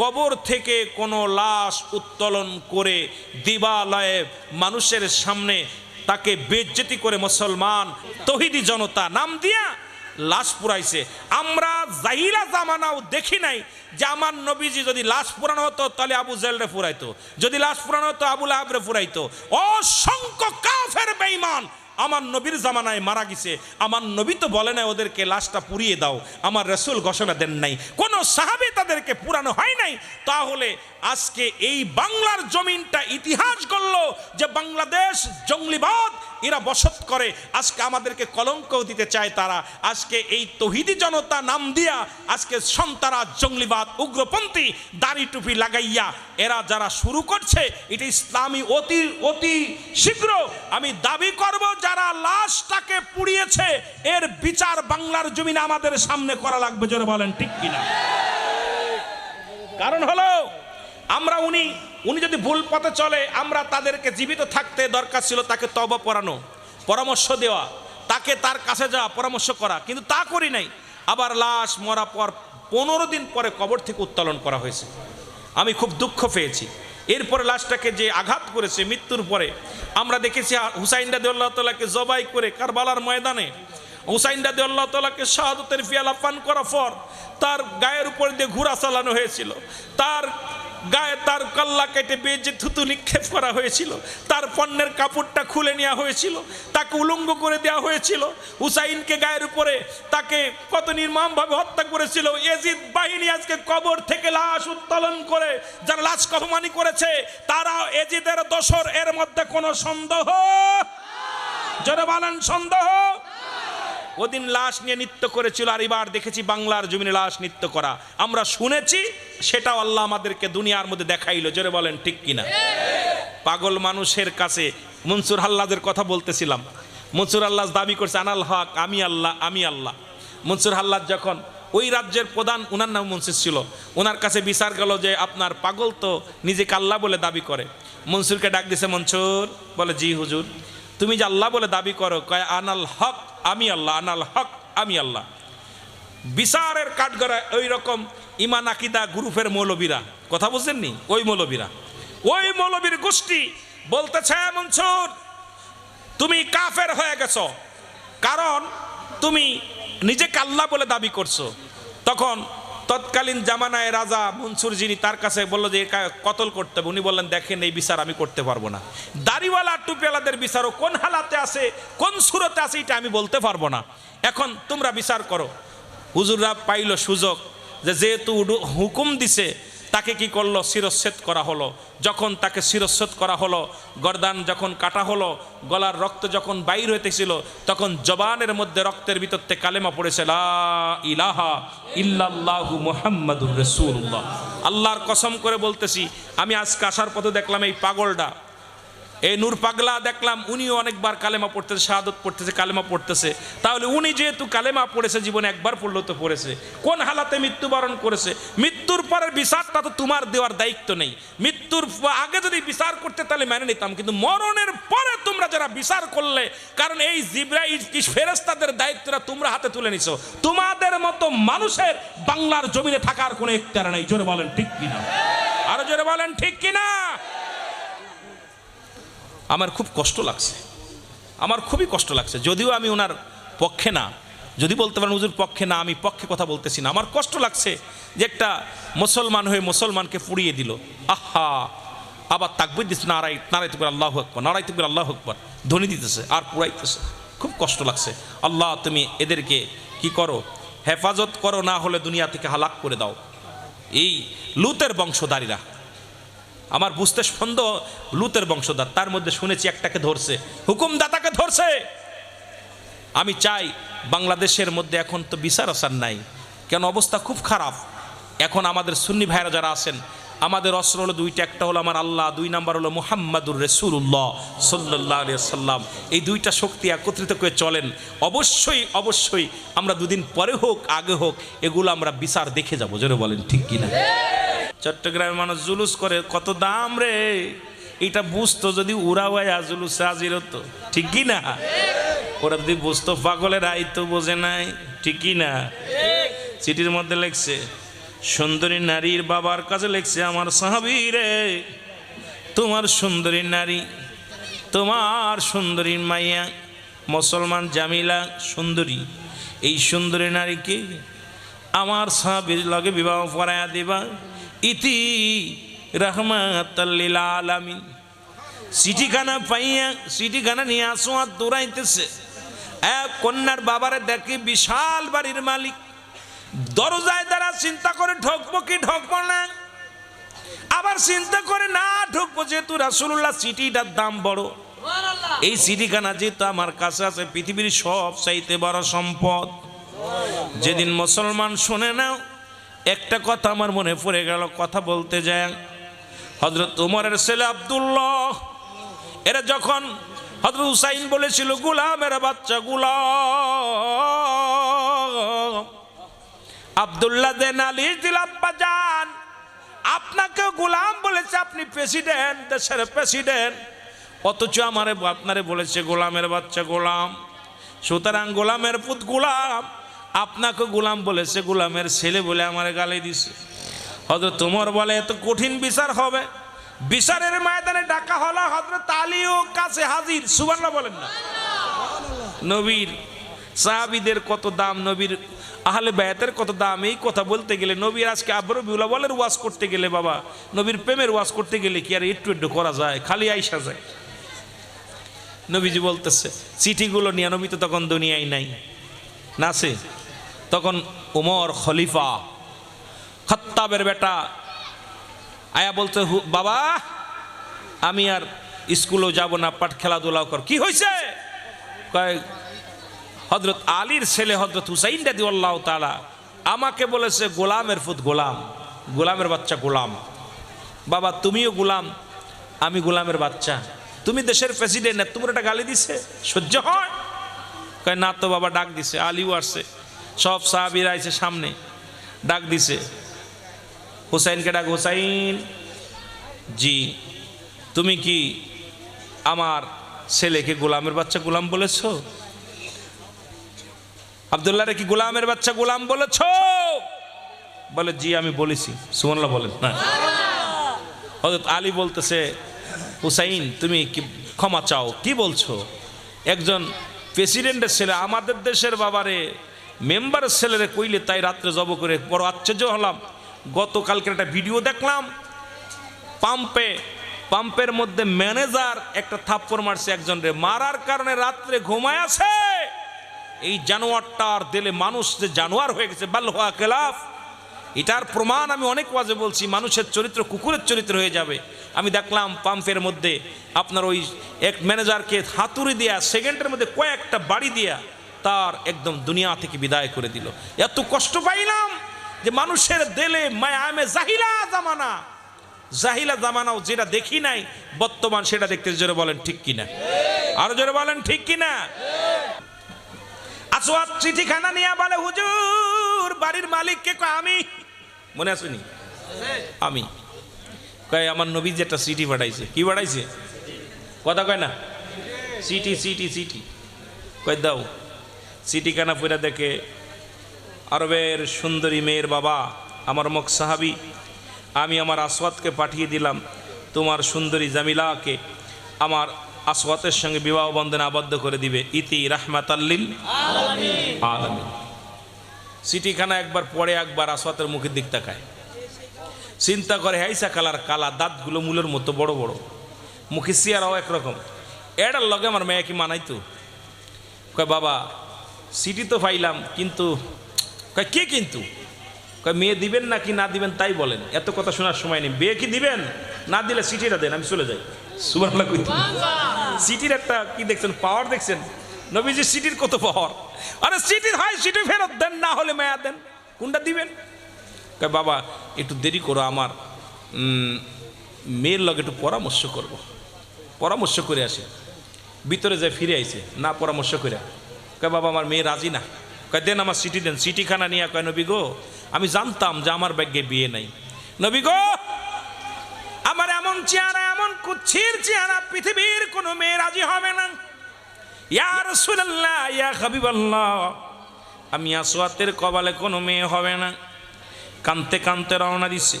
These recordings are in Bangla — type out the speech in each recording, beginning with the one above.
কবর থেকে কোনো লাশ উত্তোলন করে দিবালয়ে মানুষের সামনে তাকে বেজ্জতি করে মুসলমান, তহিদি জনতা নাম দিয়া লাশ পুরাইছে। আমরা জাহিলা জামানাও দেখি নাই যে আমার নবীজি যদি লাশ পুরানো হতো, তাহলে আবু জেলরে ফুরাইতো যদি লাশ পুরানো হতো আবুল আহাবরে ফুরাইতো অসংখ্য কাফের বেঈমান আমার নবীর জামানায় মারা গেছে। আমার নবী তো বলে না ওদেরকে লাশটা পুড়িয়ে দাও। আমার রসুল ঘোষণা দেন নাই। কোনো সাহাবি তাদেরকে পুরানো হয় নাই? তাহলে আজকে এই বাংলার জমিনটা ইতিহাস করল যে বাংলাদেশ জঙ্গলিবাদ, এরা বসত করে। আজকে আমাদেরকে কলঙ্ক দিতে চায় তারা। আজকে এই তহিদি জনতা নাম দিয়া আজকে সন্তারা, জঙ্গলিবাদ, উগ্রপন্থী দাড়ি টুপি লাগাইয়া, এরা যারা শুরু করছে, এটা ইসলামী অতি অতি শীঘ্র আমি দাবি করব যারা লাশটাকে পুড়িয়েছে, এর বিচার বাংলার জমিনে আমাদের সামনে করা লাগবে, জোরে বলেন, ঠিক কিনা? কারণ হলো, আমরা উনি উনি যদি ভুল পথে চলে, আমরা তাদেরকে জীবিত থাকতে দরকার ছিল তাকে তব পড়ানো, পরামর্শ দেওয়া, তাকে তার কাছে যাওয়া, পরামর্শ করা, কিন্তু তা করি নাই। আবার লাশ মরা পর পনেরো দিন পরে কবর থেকে উত্তোলন করা হয়েছে। আমি খুব দুঃখ পেয়েছি। এরপরে লাশটাকে যে আঘাত করেছে মৃত্যুর পরে, আমরা দেখেছি হুসাইন রাদি আল্লাহ তালাকে জবাই করে কারবালার ময়দানে, হুসাইন রাদি আল্লাহ তালাকে শাহাদতের ফিয়ালা পান করার পর তার গায়ের উপর দিয়ে ঘোড়া চালানো হয়েছিল। তার গায়ে তার কল্লা কেটে বেজে থুতু নিক্ষেপ করা হয়েছিল। তার পণ্যের কাপড়টা খুলে নেওয়া হয়েছিল। তাকে উলঙ্গ করে দেওয়া হয়েছিল। হুসাইনকে গায়ের উপরে তাকে কত নির্মমভাবে হত্যা করেছিল। এজিদ বাহিনী আজকে কবর থেকে লাশ উত্তোলন করে, যারা লাশ কফমানি করেছে তারা এজিদের দোসর এর মধ্যে কোনো সন্দেহ? যারা বলেন, সন্দেহ? ওদিন লাশ নিয়ে নৃত্য করেছিল। আর এবার দেখেছি বাংলার জমিনে লাশ নৃত্য করা। আমরা শুনেছি সেটাও আল্লাহ আমাদেরকে দুনিয়ার মধ্যে দেখাইলো। জোরে বলেন, ঠিক কিনা? পাগল মানুষের কাছে মনসুর হাল্লাদের কথা বলতেছিলাম। মনসুর আল্লাহ দাবি করছে, আনাল হক, আমি আল্লাহ আমি আল্লাহ। মনসুর হাল্লাদ যখন ওই রাজ্যের প্রধান ওনার নাম মনসুর ছিল। ওনার কাছে বিচার গেল যে, আপনার পাগল তো নিজেকে আল্লাহ বলে দাবি করে। মনসুরকে ডাক দিছে, মনসুর, বলে, জি হুজুর। তুমি যে আল্লাহ বলে দাবি করো, কয়, আনাল হক, আমি আল্লাহ, আনাল হক, আমি আল্লাহ। বিচারের কাঠগড়ায় ওই রকম ইমান, আকিদা গ্রুপের মৌলবীরা। কথা বুঝলেননি ওই মৌলবীরা। ওই মৌলবীর গোষ্ঠী বলতেছে মনসুর তুমি কাফের হয়ে গেছ। কারণ তুমি নিজেকে আল্লাহ বলে দাবি করছ। তখন তৎকালীন জামানায় রাজা মনসুর যিনি তার কাছে বলল যে কতল করতে হবে? উনি বললেন, দেখেন, এই বিচার আমি করতে পারব না। দাড়িওয়ালা টুপিওয়ালাদের বিচারও কোন হালাতে আছে, কোন সুরতে আছে, এটা আমি বলতে পারব না। এখন তোমরা বিচার করো। হুজুররা পাইল সুযোগ যে যেহেতু হুকুম দিছে, তাকে কি করল? শিরচ্ছেদ করা হলো। যখন তাকে শিরচ্ছেদ করা হলো, গরদান যখন কাটা হলো, গলার রক্ত যখন বাইর হইতেছিল, তখন জবানের মধ্যে রক্তের ভিতরতে কালেমা পড়েছে ইলাহা রাসূলুল্লাহ। আল্লাহর কসম করে বলতেছি, আমি আজকে আসার পথে দেখলাম এই পাগলটা। এই নূর পাগলা দেখলাম, উনিও অনেকবার কালেমা পড়তেছে, শাহাদত পড়তেছে, কালেমা পড়তেছে। তাহলে উনি যেহেতু কালেমা পড়েছে, জীবনে একবার পড়ল তো পড়েছে। কোন হালাতে মৃত্যুবরণ করেছে? মৃত্যুর পরের বিচারটা তো তোমার দেওয়ার দায়িত্ব নেই। মৃত্যুর আগে যদি বিচার করতে তাহলে মেনে নিতাম, কিন্তু মরণের পরে তোমরা যারা বিচার করলে, কারণ এই জিব্রা ফেরেস্তাদের দায়িত্বটা তোমরা হাতে তুলে নিছো। তোমাদের মতো মানুষের বাংলার জমিনে থাকার কোনো একটার নেই। জোরে বলেন, ঠিক কিনা? আরও জোরে বলেন, ঠিক কিনা? আমার খুব কষ্ট লাগছে। আমার খুবই কষ্ট লাগছে। যদিও আমি ওনার পক্ষে না, যদি বলতে পারেন হুজুর পক্ষে না, আমি পক্ষে কথা বলতেছি না। আমার কষ্ট লাগছে যে একটা মুসলমান হয়ে মুসলমানকে পুড়িয়ে দিল। আহা! আবার তাকবির দিচ্ছে নারাই নারাই তুকবার, আল্লাহ আকবর নারাই তুকবার, আল্লাহ আকবর। ধ্বনি দিতেছে, আর পুরাইতেছে খুব কষ্ট লাগছে। আল্লাহ, তুমি এদেরকে কি করো? হেফাজত করো, না হলে দুনিয়া থেকে হালাক করে দাও। এই লুতের বংশধারীরা। আমার বুঝতে সন্দেহ লুতের বংশধর, তার মধ্যে শুনেছি একটাকে ধরছে। হুকুমদাতাকে ধরছে! আমি চাই বাংলাদেশের মধ্যে এখন তো বিচার আসার নাই। কেন, অবস্থা খুব খারাপ। এখন আমাদের সুন্নি ভাইরা যারা আছেন, আমাদের অস্ত্র হলো দুইটা, একটা হলো আমার আল্লাহ, দুই নাম্বার হলো মুহাম্মাদুর রসুল্লাহ সাল্লাহ সাল্লাম এই দুইটা শক্তি একত্রিত করে চলেন। অবশ্যই অবশ্যই আমরা দুদিন পরে হোক, আগে হোক, এগুলো আমরা বিচার দেখে যাব। যেন বলেন, ঠিক কিনা? চট্টগ্রামের মানুষ জুলুস করে, কত দাম রে? এটা বুঝতো যদি উড়া ওয়া জুলুস হাজির হতো। ঠিক কি না? ওরা যদি বুঝতো, পাগলের আই তো বোঝে নাই। ঠিক কি না? চিঠির মধ্যে লেখছে, সুন্দরী নারীর বাবার কাছে লেখছে, আমার সাহাবি রে, তোমার সুন্দরী নারী, তোমার সুন্দরী মাইয়া, মুসলমান জামিলা সুন্দরী, এই সুন্দরী নারীকে আমার সাহাবির লগে বিবাহ পড়ায়া দিবা। ইতি রহমাতাল্লিল আলামিন চিঠিখানা পাইয়া চিঠিখানা নিয়ে আসো আর দৌড়াইতেছে। এক কন্যার বাবারে দেখি বিশাল বাড়ির মালিক। দরজায় দ্বারা চিন্তা করে ঢোকবো কি ঢোকবো না। আবার চিন্তা করে না ঢুকবো, যেহেতু রাসুল্লাহ সিটিটার দাম বড়। এই সিটিখানা যেহেতু আমার কাছে আছে, পৃথিবীর সব চাইতে বড় সম্পদ। যেদিন মুসলমান শোনে না একটা কথা আমার মনে পড়ে গেল, কথা বলতে যায় হজরত উমরের ছেলে আবদুল্লাহ, এরা যখন হজরত হুসাইন বলেছিল, গুলামের বাচ্চা, গুলাম, আবদুল্লাহ দেন আলী দিল, আব্বা যান আপনাকে গোলাম বলেছে, আপনি প্রেসিডেন্ট, দেশের প্রেসিডেন্ট। অথচ আমারে, আপনারে বলেছে, গোলামের বাচ্চা, গোলাম। সুতরাং গোলামের পুত গোলাম। আপনাকে গোলাম বলেছে, গোলামের ছেলে বলে আমার গালে দিছে। হজরত তোমার বলে, এত কঠিন বিচার হবে। বিচারের ময়দানে ডাকা হলো হজরত আলীও কাছে হাজির। সুবর্ণা বলেন না। নবীর সাহাবিদের কত দাম, নবীর আহলে বায়াতের কত দাম, এই কথা বলতে গেলে নবীর আজকে আব্বর বিউলাবলের ওয়াজ করতে গেলে বাবা, নবীর প্রেমের ওয়াজ করতে গেলে কি আর একটু একটু করা যায়, খালি আইসা যায়। নবীজি বলতেছে, চিঠিগুলো নিয়ে নবী তো তখন দুনিয়ায় নাই। নাসে তখন উমর খলিফা খত্তাবের বেটা আয়া বলতে বাবা, আমি আর স্কুলেও যাব না, পাঠ খেলাধুলাও কর। কি হয়েছে হজরত আলীর ছেলে হজরত হুসাইন দাদি আল্লাহ তালা আমাকে বলেছে, গোলামের ফুত গোলাম, গোলামের বাচ্চা গোলাম। বাবা, তুমিও গোলাম, আমি গোলামের বাচ্চা। তুমি দেশের প্রেসিডেন্ট তোমার একটা গালি দিছে, সহ্য হয়? কয়, না তো বাবা, ডাক দিছে, আলিও আসছে। সব সাহাবিরা আইছে সামনে, ডাক দিছে। হুসাইনকে ডাক, হুসাইন, জি, তুমি কি আমার ছেলেকে গোলামের বাচ্চা গোলাম বলেছ? আবদুল্লাহ রে কি গোলামের বাচ্চা গোলাম বলেছ? বলে, জি, আমি বলেছি। সুমনলা বলেন, না। হজরত আলী বলতেছে, হুসাইন, তুমি কি ক্ষমা চাও? কি বলছো? একজন প্রেসিডেন্টের ছেলে আমাদের দেশের বাবারে মেম্বারের ছেলেরে কইলে তাই রাত্রে জব করে। বড় আশ্চর্য হলাম। গতকালকে একটা ভিডিও দেখলাম। পাম্পে, পাম্পের মধ্যে ম্যানেজার একটা থাপ্পড় মারছে একজন রে মারার কারণে রাত্রে ঘুমায় আছে। এই জানোয়ারটার দিলে মানুষ যে জানোয়ার হয়ে গেছে, বাল্যা খেলাফ। এটার প্রমাণ আমি অনেক ওয়াজে বলছি, মানুষের চরিত্র কুকুরের চরিত্র হয়ে যাবে। আমি দেখলাম পাম্পের মধ্যে আপনার ওই এক ম্যানেজারকে হাতুড়ি দেয়া, সেকেন্ডের মধ্যে কয়েকটা বাড়ি দেয়া তার একদম দুনিয়া থেকে বিদায় করে দিল। এত কষ্ট পাইলাম যে মানুষের দেলে মায়ামে জাহিলা জামানা। জাহিলা জামানাও যেটা দেখি নাই, বর্তমান সেটা দেখতে জোরে বলেন ঠিক কিনা? আরও জোরে বলেন ঠিক কিনা? আসোয়াদ চিঠিখানা নিয়ে বলে, হুজুর, বাড়ির মালিককে কয়, আমি মনে আসেনি আমি। কয়, আমার নবী যেটা চিঠি পাঠাইছে। কি পাঠাইছে? কথা কয় না? সিটি সিটি সিটি কয়, দাও। চিঠিখানা পড়ে দেখে, আরবের সুন্দরী মেয়ের বাবা, আমার মুখ সাহাবি, আমি আমার আসওয়াতকে পাঠিয়ে দিলাম, তোমার সুন্দরী জামিলাকে আমার আসওয়াতের সঙ্গে বিবাহ বন্ধনে আবদ্ধ করে দিবে। ইতি রাহমাতাল্লিল আলামিন। সিটিখানা একবার পরে একবার আসওয়াতের মুখের দিক তাকায়। চিন্তা করে হাইসা কালার কালা দাঁতগুলো মূলের মতো বড় বড়। মুখে সিয়ারাও একরকম। এটার লগে আমার মেয়ে কি মানাইতো? কয়, বাবা সিটি তো পাইলাম কিন্তু কে কিন্তু? মেয়ে দিবেন না কি না দিবেন তাই বলেন। এত কথা শোনার সময় নেই। বিয়ে কি দিবেন? না দিলে সিটিটা দেন আমি চলে যাই। সিটির একটা কি দেখছেন পাওয়ার দেখছেন? নবীজি সিটির কত পাওয়ার আরে সিটির হয় সিটি ফেরত দেন না হলে মেয়া দেন। কোনটা দিবেন? কয় বাবা একটু দেরি করো আমার। মেয়ের লগে একটু পরামর্শ করব। পরামর্শ করে আসে। ভিতরে যায় ফিরে আইছে। না পরামর্শ করে কয়, বাবা, আমার মেয়ে রাজি না। কয়, দেন আমার সিটি দেন। সিটিখানা নিয়ে কয়, নবী গো, আমি জানতাম যে আমার ব্যাগে বিয়ে নাই। নবী গো, আমার এমন চেহারা, এমন কুচ্ছির চেহারা, পৃথিবীর কোনো মেয়ে রাজি হবে না। ইয়া রাসূলুল্লাহ, ইয়া হাবিবাল্লাহ, আমি আসওয়াতের কবালে কোনো মেয়ে হবে না। কানতে কানতে রওনা দিচ্ছে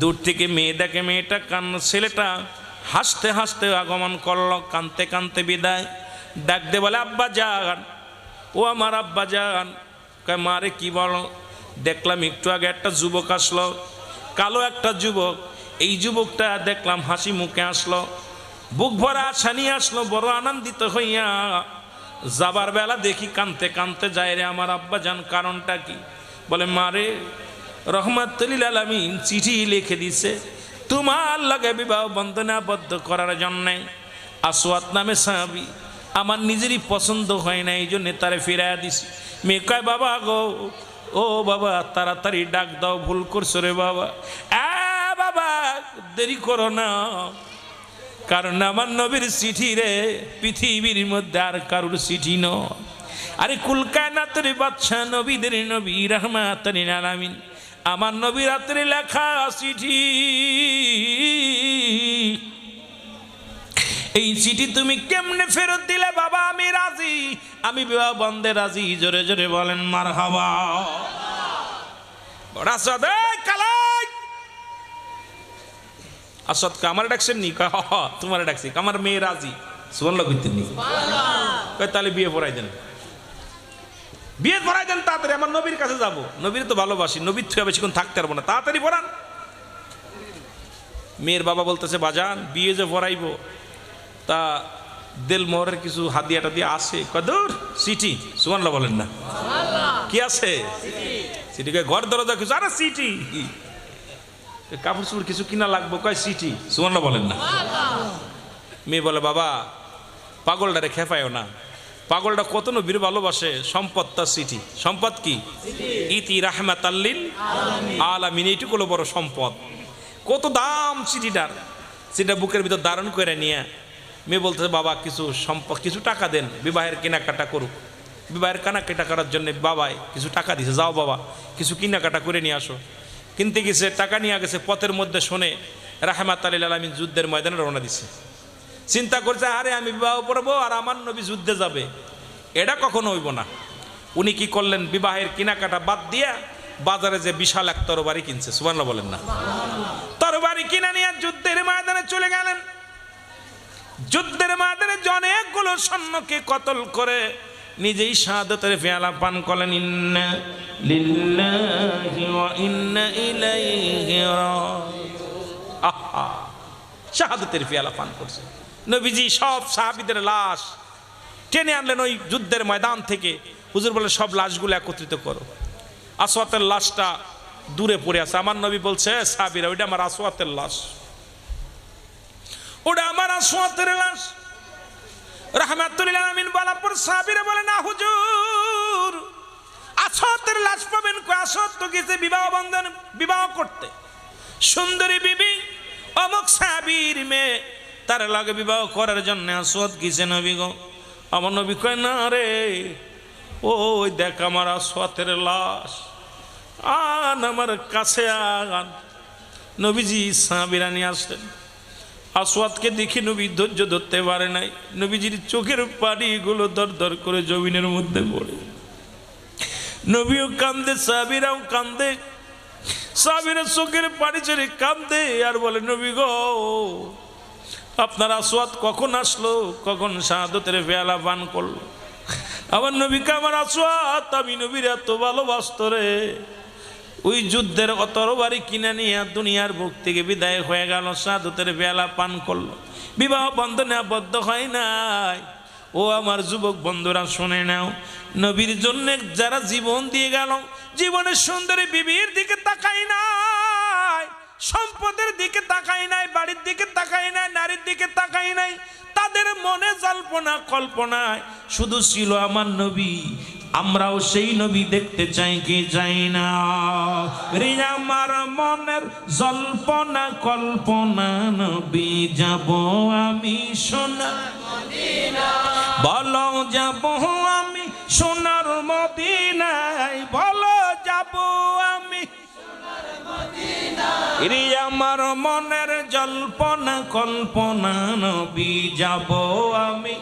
দূর থেকে মেয়ে দেখে মেয়েটা, কান ছেলেটা হাসতে হাসতে আগমন করল, কানতে কানতে বিদায়। ডাক দে বলে, আব্বা যান। ও আমার আব্বা যান। মারে কি বলো? দেখলাম একটু আগে একটা যুবক আসলো, কালো একটা যুবক। এই যুবকটা দেখলাম হাসি মুখে আসলো। বুক ভরা আশা নিয়ে আসলো, বড় আনন্দিত হইয়া। যাবার বেলা দেখি কানতে কানতে যায় রে আমার আব্বা যান, কারণটা কি? বলে মারে রহমাতুল আলমিন চিঠি লিখে দিছে তোমার লাগে বিবাহ বন্ধনে আবদ্ধ করার জন্যে। আসওয়াত নামে সাহাবি আমার নিজেরই পছন্দ হয় না এই জন্য তারে ফিরাইয়া দিছি। মেয়ে কয়, বাবা গো, ও বাবা, তাড়াতাড়ি ডাক দাও, ভুল করছ রে বাবা। বাবা, দেরি করো না, কারণ আমার নবীর চিঠি রে, পৃথিবীর মধ্যে আর কারুর চিঠি ন আরে, কুলকায়নাতের বাচ্চা নবীদের নবী রহমাতের আলামিন, আমার নবীর রাত্রে লেখা চিঠি। এই চিঠি তুমি কেমনে ফেরত দিলে বাবা? আমি রাজি। আমি বিবাহ বন্ধে রাজি। জোরে জোরে বলেন মার হাওয়া আসদকে আমার ডাকছেন নি? তোমার ডাকছি। আমার মেয়ে রাজি। সুবর্ণ করতেন নি। তাহলে বিয়ে পড়াই দেন। বিয়ে পড়াই দেন তাড়াতাড়ি, আমার নবীর কাছে যাব। নবীর তো ভালোবাসি, নবীর থেকে বেশিক্ষণ থাকতে পারব না। তাড়াতাড়ি পড়ান। মেয়ের বাবা বলতেছে, বাজান, বিয়ে যে পড়াইব। তা দেল মোহরের কিছু হাদিয়া দিয়ে আছে? কদূর সিটি। সুমানলা বলেন না। কি আছে? সিটি। কয় ঘর দরজা কিছু? আরে সিটি। কাপড় চোপড় কিছু কিনা লাগবো কয় সিটি। সুমানলা বলেন না। মেয়ে বলে বাবা পাগলটা পাগলটারে খেপায়ও না। পাগলটা কত নবীর ভালোবাসে। সম্পদ তার সিটি। সম্পদ কি? ইতি রাহমাত আল্লিল আলামিন। এইটুকু হলো বড় সম্পদ। কত দাম চিঠিটার সেটা বুকের ভিতর ধারণ করে নিয়ে মেয়ে বলতেছে বাবা কিছু সম্পদ কিছু টাকা দেন বিবাহের কেনাকাটা করুক। বিবাহের কেনাকাটা করার জন্য বাবাই কিছু টাকা দিছে যাও বাবা কিছু কেনাকাটা করে নিয়ে আসো। কিনতে গেছে টাকা নিয়ে গেছে পথের মধ্যে শোনে রাহেমাত আলী আলমিন যুদ্ধের ময়দানে রওনা দিছে। চিন্তা করছে আরে আমি বিবাহ করব আর আমার নবী যুদ্ধে যাবে। এটা কখনো হইব না। উনি কি করলেন বিবাহের কেনাকাটা বাদ দিয়া বাজারে যে বিশাল এক তরবারি কিনছে সুবর্ণ বলেন না। তরবারি কিনে নিয়ে যুদ্ধের ময়দানে চলে গেলেন। যুদ্ধের যে অনেকগুলো সৈন্যকে কতল করে নিজেই শাহাদতের পেয়ালা পান করলেন, ইন্না লিল্লাহি শাহাদতের পেয়ালা পান করছে। নবীজি সব সাহাবীদের লাশ টেনে আনলেন ওই যুদ্ধের ময়দান থেকে। হুজুর বলে সব লাশগুলো একত্রিত করো। আসওয়াতের লাশটা দূরে পড়ে আছে। আমার নবী বলছে সাহাবীরা, ওইটা আমার আসওয়াতের লাশ। ওটা আমার আসওয়াতের লাশ। রহমাতুল্লাহ আমিন বলার পর সাহাবীরা বলে, না হুজুর, আসওয়াতের লাশ পাবেন আসওয়াত তো গেছে বিবাহ বন্ধন, বিবাহ করতে। সুন্দরী বিবি, অমুক সাহাবীর মেয়ে, তার লাগে বিবাহ করার জন্য আসওয়াত গেছে নবী গো। আমার নবী কয়, না রে, ওই দেখ আমার আসওয়াতের লাশ। আন আমার কাছে আন। নবীজি সাহাবীরা নিয়ে আসলেন। আসওয়াদকে দেখে নবী ধৈর্য ধরতে পারে নাই। নবীজির চোখের পানিগুলো দর দর করে জমিনের মধ্যে পড়ে। নবীও কান্দে, সাবিরাও কান্দে। সাবিরা চোখের পানি চড়ে কান্দে আর বলে, নবী গো, আপনার আসওয়াদ কখন আসলো? কখন শাহাদতের পেয়ালা পান করল? আমার নবীকে, আমার আসওয়াদ, আমি নবীর এত ভালোবাসত রে। ওই যুদ্ধের অতরবারি কিনে নিয়ে দুনিয়ার বুক থেকে বিদায় হয়ে গেল, সাধুতের বেলা পান করল। বিবাহ বন্ধনে আবদ্ধ হয় নাই। ও আমার যুবক বন্ধুরা, শুনে নাও, নবীর জন্য যারা জীবন দিয়ে গেল, জীবনের সুন্দরী বিবির দিকে তাকাই নাই, সম্পদের দিকে তাকাই নাই, বাড়ির দিকে তাকাই নাই, নারীর দিকে তাকাই নাই, তাদের মনে জল্পনা কল্পনায় শুধু ছিল আমার নবী। আমরাও সেই নবী দেখতে চাই কি চাই না। আমার মনের জল্পনা, কল্পনা, নবী, যাব আমি সোনা। বলো, যাব আমি সোনার মদিনায়। বলো, যাব আমি রে আমার মনের জল্পনা, কল্পনা, নবী, যাব আমি